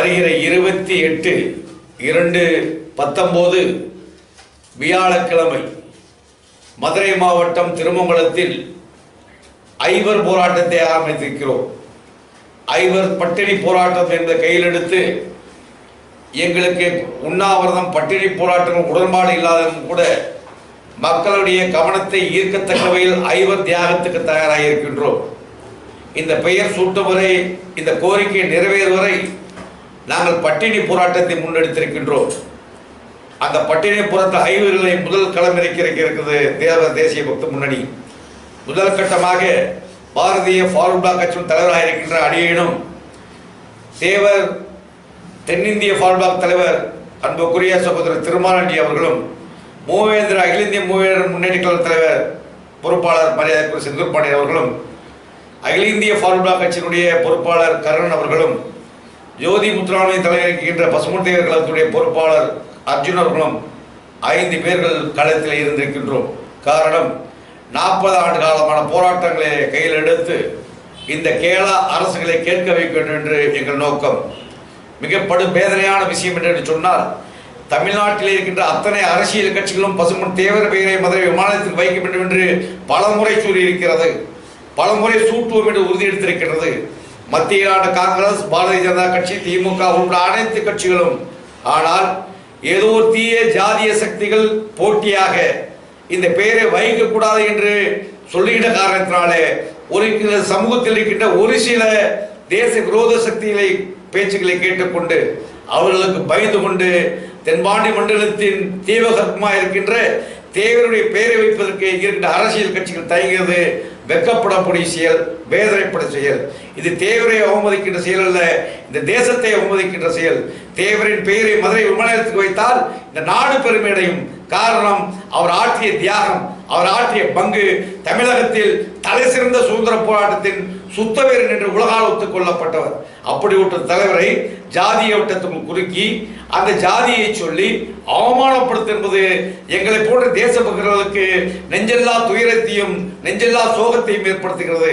வருகிற இருபத்தி எட்டு இரண்டு பத்தொம்போது வியாழக்கிழமை மதுரை மாவட்டம் திருமங்கலத்தில் ஐவர் போராட்டத்தை ஆரம்பித்திருக்கிறோம். ஐவர் பட்டினி போராட்டம் என்ற கையில் எடுத்து எங்களுக்கு உண்ணாவிரதம் பட்டினி போராட்டம் உடன்பாடு இல்லாதவங்க கூட மக்களுடைய கவனத்தை ஈர்க்கத்தக்க வகையில் ஐவர் தியாகத்துக்கு தயாராக இருக்கின்றோம் இந்த பெயர் சூட்டும் வரை இந்த கோரிக்கை நிறைவேறும் வரை நாங்கள் பட்டினி போராட்டத்தை முன்னெடுத்திருக்கின்றோம். அந்த பட்டினி புறத்த ஐவர்களை முதல் களம் இருக்கிறது தேவ தேசிய பக்த முன்னணி. முதல் கட்டமாக பாரதிய ஃபார்வர்ட் பிளாக் கட்சியின் தலைவராக இருக்கின்ற அணியினும் தேவர் தென்னிந்திய ஃபார்வர்ட் பிளாக் தலைவர் அன்புக்குரிய சகோதரர் திருமாலண்டி அவர்களும் மூவேந்திர அகில இந்திய மூவேந்தர் முன்னேற்ற தலைவர் பொறுப்பாளர் மரியாதைக்குரிய செந்தூர் பாண்டியன் அவர்களும் அகில இந்திய ஃபார்வர்ட் பிளாக் கட்சியினுடைய பொறுப்பாளர் கருணன் அவர்களும் ஜோதி முத்துராமலை தலைவரிக்கின்ற பசுமுட்டையர் கழகத்துடைய பொறுப்பாளர் அர்ஜுன் அவர்களும் ஐந்து பேர்கள் களத்தில் இருந்திருக்கின்றோம். காரணம் நாற்பது ஆண்டு காலமான போராட்டங்களை கையில் எடுத்து இந்த கேரளா அரசுகளை கேட்க வைக்க வேண்டும் என்று எங்கள் நோக்கம். மிக படு வேதனையான விஷயம் என்று சொன்னால் தமிழ்நாட்டில் இருக்கின்ற அத்தனை அரசியல் கட்சிகளும் பசுமன் தேவர் பெயரை மதுரை விமானத்தில் வைக்க வேண்டும் என்று பலமுறை கூறியிருக்கிறது. பலமுறை சூட்டுவோம் என்று உறுதி மத்தியிலான மத்திய காங்கிரஸ் பாரதிய ஜனதா கட்சி திமுக உள்ள அனைத்து கட்சிகளும். ஆனால் ஏதோ ஒரு தீய ஜாதிய சக்திகள் போட்டியாக இந்த பெயரை வைக்கக்கூடாது என்று சொல்லுகின்ற காரணத்தினாலே ஒரு சில சமூகத்தில் இருக்கின்ற ஒரு சில தேச விரோத சக்திகளை பேச்சுக்களை கேட்டுக்கொண்டு அவர்களுக்கு பயந்து கொண்டு தென்பாண்டி மண்டலத்தின் தீவகமாக இருக்கின்ற தேவருடைய பெயரை வைப்பதற்கு இருக்கின்ற அரசியல் கட்சிகள் தயங்குகிறது. வெக்கப்படக்கூடிய செயல் வேதனைப்பட செயல். இது தேவரை அவமதிக்கின்ற செயல் அல்ல இந்த தேசத்தை அவமதிக்கின்ற செயல். தேவரின் பெயரை மதுரை விமானத்துக்கு வைத்தால் இந்த நாடு பெருமையடையும் காரணம் அவர் ஆற்றிய தியாகம் அவர் ஆற்றிய பங்கு தமிழகத்தில் தலை சிறந்த சுதந்திர போராட்டத்தின் சுத்தவீரன் என்று உலகால் ஒத்துக்கொள்ளப்பட்டவர் அப்படி ஒரு தலைவரை ஜாதிய வட்டத்துக்குள் குறுக்கி அந்த ஜாதியை சொல்லி அவமானப்படுத்த என்பது எங்களை போன்ற தேசபக்தர்களுக்கு நெஞ்செல்லா துயரத்தையும் நெஞ்செல்லா சோகத்தையும் ஏற்படுத்துகிறது.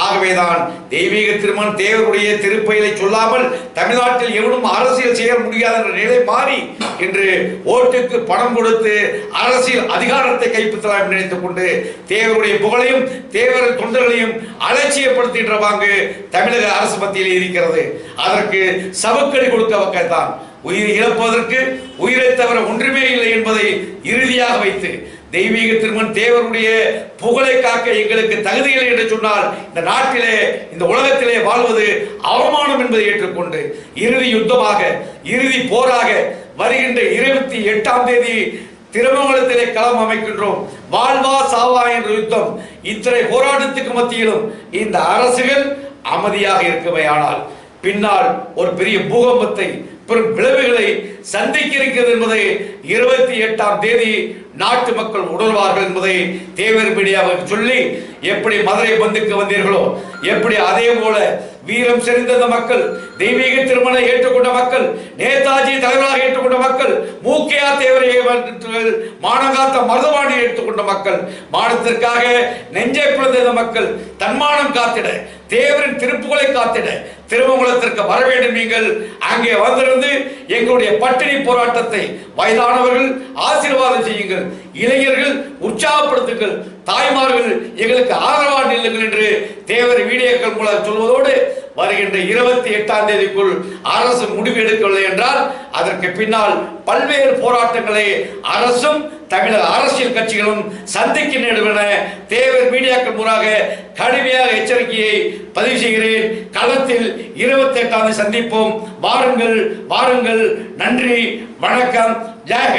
ஆகவேதான் தெய்வீக திருமணம் தேவருடைய திருப்பயிலை சொல்லாமல் தமிழ்நாட்டில் எவனும் அரசியல் செய்ய முடியாத என்ற நிலை மாறி இன்று ஓட்டுக்கு பணம் கொடுத்து அரசியல் அதிகாரத்தை கைப்பற்றலாம் நினைத்துக் கொண்டு தேவருடைய புகழையும் தேவர் தொண்டர்களையும் அலட்சியப்படுத்துகின்ற பாங்கு தமிழக அரசு மத்தியில் இருக்கிறது. அதற்கு சவுக்கடி கொடுக்க வக்கத்தான். உயிர் இழப்பதற்கு உயிரை தவிர ஒன்றுமே இல்லை என்பதை இறுதியாக வைத்து தெய்வீக திருமன் தேவருடைய புகழை காக்க எங்களுக்கு தகுதி இல்லை என்று சொன்னால் இந்த நாட்டிலே இந்த உலகத்திலே வாழ்வது அவமானம் என்பதை ஏற்றுக்கொண்டு இறுதி யுத்தமாக இறுதி போராக வருகின்ற இருபத்தி எட்டாம் தேதி திருமங்கலத்திலே களம் அமைக்கின்றோம். வாழ்வா சாவா என்ற யுத்தம் இத்தனை போராட்டத்துக்கு மத்தியிலும் இந்த அரசுகள் அமைதியாக இருக்குமையானால் பின்னால் ஒரு பெரிய பூகம்பத்தை பெரும் விளைவுகளை சந்திக்க இருக்கிறது என்பதை இருபத்தி எட்டாம் தேதி நாட்டு மக்கள் உணர்வார்கள் என்பதை தேவர் மீடியாவுக்கு சொல்லி எப்படி மதுரை பந்துக்கு வந்தீர்களோ எப்படி அதே போல வீரம் செறிந்த மக்கள் தெய்வீக திருமணம் ஏற்றுக்கொண்ட மக்கள் நேதாஜி தலைவராக ஏற்றுக்கொண்ட மக்கள் மூக்கையா தேவரை மானகாத்த மானங்காத்த மருதவாணி ஏற்றுக்கொண்ட மக்கள் மானத்திற்காக நெஞ்சை பிளந்த மக்கள் தன்மானம் காத்திட தேவரின் திருப்புகளை காத்திட திருமங்குளத்திற்கு வர வேண்டும் நீங்கள். அங்கே வந்திருந்து எங்களுடைய பட்டினி போராட்டத்தை வயதானவர்கள் ஆசீர்வாதம் செய்யுங்கள். இளைஞர்கள் உற்சாகப்படுத்துங்கள். தாய்மார்கள் எங்களுக்கு ஆதரவாக நில்லுங்கள் என்று தேவர் வீடியோக்கள் மூலம் சொல்வதோடு வருகின்ற இருபத்தி எட்டாம் தேதிக்குள் அரசு முடிவு எடுக்கவில்லை என்றால் அதற்கு பின்னால் பல்வேறு போராட்டங்களை அரசும் தமிழக அரசியல் கட்சிகளும் சந்திக்க நேடும் என தேவர் மீடியாக்கள் மூலமாக கடுமையாக எச்சரிக்கையை பதிவு செய்கிறேன். களத்தில் இருபத்தி எட்டாம் தேதி சந்திப்போம். வாருங்கள் வாருங்கள். நன்றி வணக்கம். ஜெயஹிந்த்